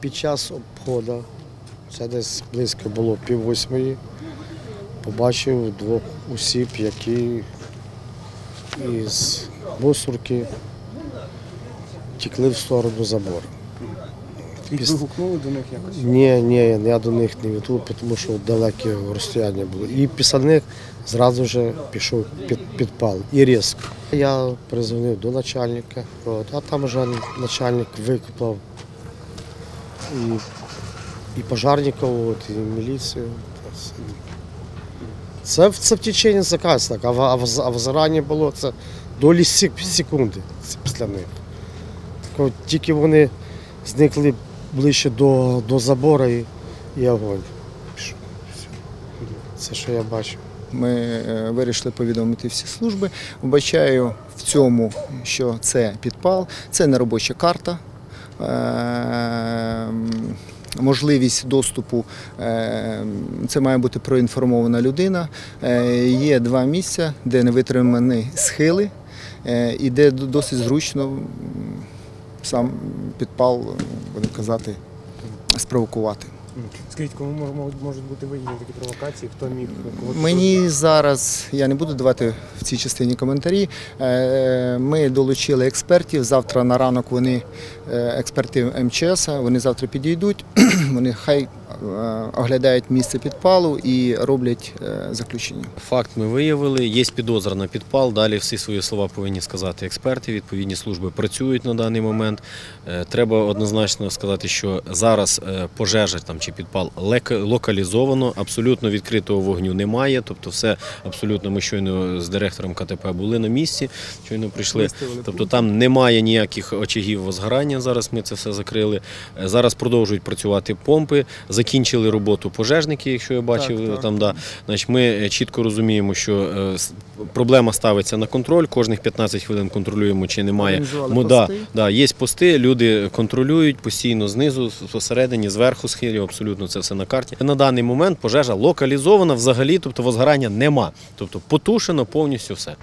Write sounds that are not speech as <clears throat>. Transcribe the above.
Під час обходу, це десь близько було пів восьмої, побачив двох осіб, які із мусорки тікли в сторону забору. І Піс- до них якось? Ні, ні, я до них не віду, тому що далеке розстояння було. І після зразу ж пішов під підпал і різко. Я призвонив до начальника, от, а там вже начальник викопав і, і пожарників, от, і міліцію. Це, це в течение заказ так, а, а, в- а в зарані було це долі секунди після них. Тільки вони зникли ближче до, до забору і, і огонь. Це що я бачив. Ми е, вирішили повідомити всі служби. Вбачаю в цьому, що це підпал, це не робоча карта. Е, Можливість доступу е, це має бути проінформована людина. Є два місця, де не витримані схили, і де досить зручно сам підпал, будемо казати, спровокувати. Скажіть, кому мож- мож- можуть бути вигідні такі провокації? Хто міг кого Мені зараз я не буду давати в цій частині коментарі. Е, Ми долучили експертів. Завтра на ранок вони е, експерти МЧС, вони завтра підійдуть. <clears throat> Вони хай оглядають місце підпалу і роблять е, заключення. Факт ми виявили, є підозра на підпал. Далі всі свої слова повинні сказати експерти. Відповідні служби працюють на даний момент. Е, Треба однозначно сказати, що зараз е, пожежа там чи підпал локалізовано, абсолютно відкритого вогню немає. Тобто, все абсолютно ми щойно з директором КТП були на місці, щойно прийшли. Тобто там немає ніяких очагів возгорання. Зараз ми це все закрили. Е, Зараз продовжують працювати помпи. Закінчили роботу пожежники, якщо я бачив Так, так. там. Да. Значить, ми е, чітко розуміємо, що е, проблема ставиться на контроль. Кожних 15 хвилин контролюємо, чи немає. Мо- да, да, є пости, люди контролюють постійно знизу, посередині, зверху схилів, абсолютно це все на карті. На даний момент пожежа локалізована взагалі, тобто возгорання нема. Тобто потушено повністю все.